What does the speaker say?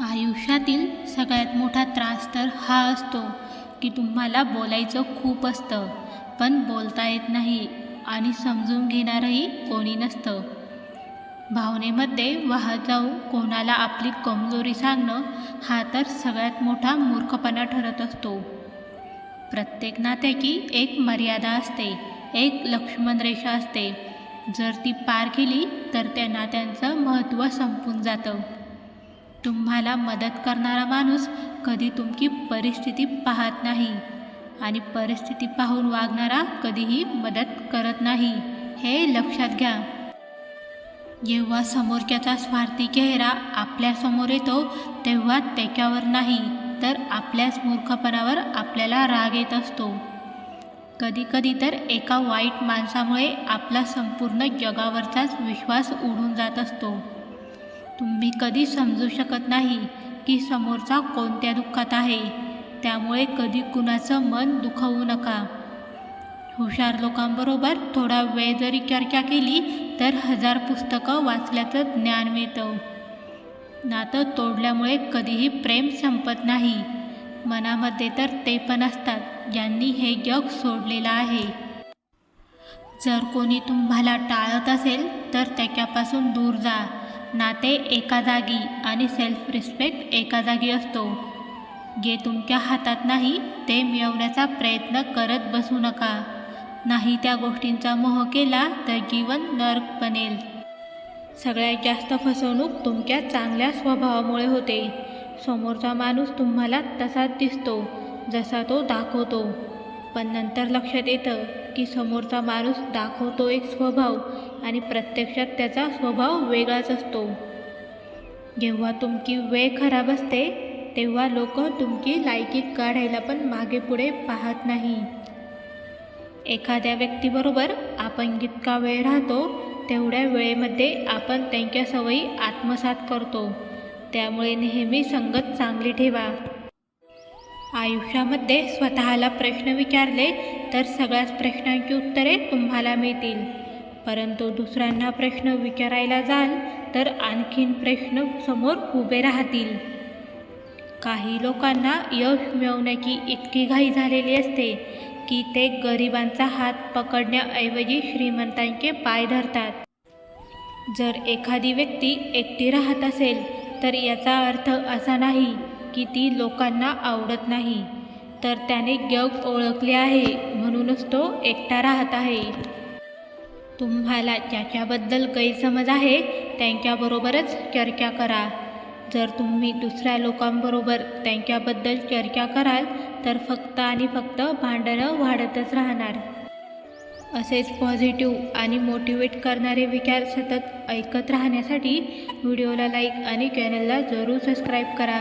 आयुष्यातील सगळ्यात मोठा त्रास तर हा असतो की तुम्हाला बोलायचं खूप असतं पण बोलता येत नाही आणि समजून घेणारंही कोणी नसतं. भावनेमध्ये वाहत जाऊ कोणाला आपली कमजोरी सांगणं हा तर सगळ्यात मोठा मूर्खपणा ठरत असतो. प्रत्येक नात्याची एक मर्यादा असते एक लक्ष्मण रेषा असते. जर ती पार केली तर त्या नात्यांचं महत्त्व संपून जातं. तुम्हाला मदत करणारा माणूस कधी तुमची परिस्थिती पाहत नाही आणि परिस्थिती पाहून वागणारा कधीही मदत करत नाही हे लक्षात घ्या. जेव्हा समोरच्याचा स्वार्थी चेहरा आपल्यासमोर येतो तेव्हा त्याच्यावर नाही तर आपल्याच मूर्खपणावर आपल्याला राग येत असतो. कधीकधी तर एका वाईट माणसामुळे आपला संपूर्ण जगावरचाच विश्वास उडून जात असतो. तुम्ही कधी समजू शकत नाही की समोरचा कोणत्या दुःखात आहे. त्यामुळे कधी कुणाचं मन दुखवू नका. हुशार लोकांबरोबर थोडा वेळ जरी चर्चा केली तर हजार पुस्तकं वाचल्याचं ज्ञान मिळतं. नातं तोडल्यामुळे कधीही प्रेम संपत नाही. मनामध्ये तर ते पण असतात ज्यांनी हे जग सोडलेलं आहे. जर कोणी तुम्हाला टाळत असेल तर त्याच्यापासून दूर जा. नाते एका जागी आणि सेल्फ रिस्पेक्ट एका जागी असतो. जे तुमच्या हातात नाही ते मिळवण्याचा प्रयत्न करत बसू नका. नाही त्या गोष्टींचा मोह केला तर जीवन नर्क बनेल. सगळ्यात जास्त फसवणूक तुमच्या चांगल्या स्वभावामुळे होते. समोरचा माणूस तुम्हाला तसाच दिसतो जसा तो दाखवतो. पण नंतर लक्षात येतं की समोरचा माणूस दाखवतो एक स्वभाव आणि प्रत्यक्षात त्याचा स्वभाव वेगळाच असतो. जेव्हा तुमची वेळ खराब असते तेव्हा लोक तुमची लायकी काढायला पण मागे पुढे पाहत नाही. एखाद्या व्यक्तीबरोबर आपण जितका वेळ राहतो तेवढ्या वेळेमध्ये आपण त्यांच्या सवयी आत्मसात करतो. त्यामुळे नेहमी संगत चांगली ठेवा. आयुष्यामध्ये स्वतःला प्रश्न विचारले तर सगळ्याच प्रश्नांची उत्तरे तुम्हाला मिळतील. परंतु दुसऱ्यांना प्रश्न विचारायला जाल तर आणखीन प्रश्न समोर उभे राहतील. काही लोकांना यश मिळवण्याची इतकी घाई झालेली असते की ते गरिबांचा हात पकडण्याऐवजी श्रीमंतांचे पाय धरतात. जर एखादी व्यक्ती एकटी राहत असेल तर याचा अर्थ असा नाही की ती लोकांना आवडत नाही. तर त्याने जग ओळखले आहे म्हणूनच तो एकटा राहत आहे. तुम्हाला ज्याच्याबद्दल गैरसमज आहे त्यांच्याबरोबरच चर्चा करा. जर तुम्ही दुसऱ्या लोकांबरोबर त्यांच्याबद्दल चर्चा कराल तर फक्त आणि फक्त भांडणं वाढतच राहणार. असेच पॉझिटिव्ह आणि मोटिवेट करणारे विचार सतत ऐकत राहण्यासाठी व्हिडिओला लाईक आणि चॅनलला जरूर सबस्क्राईब करा.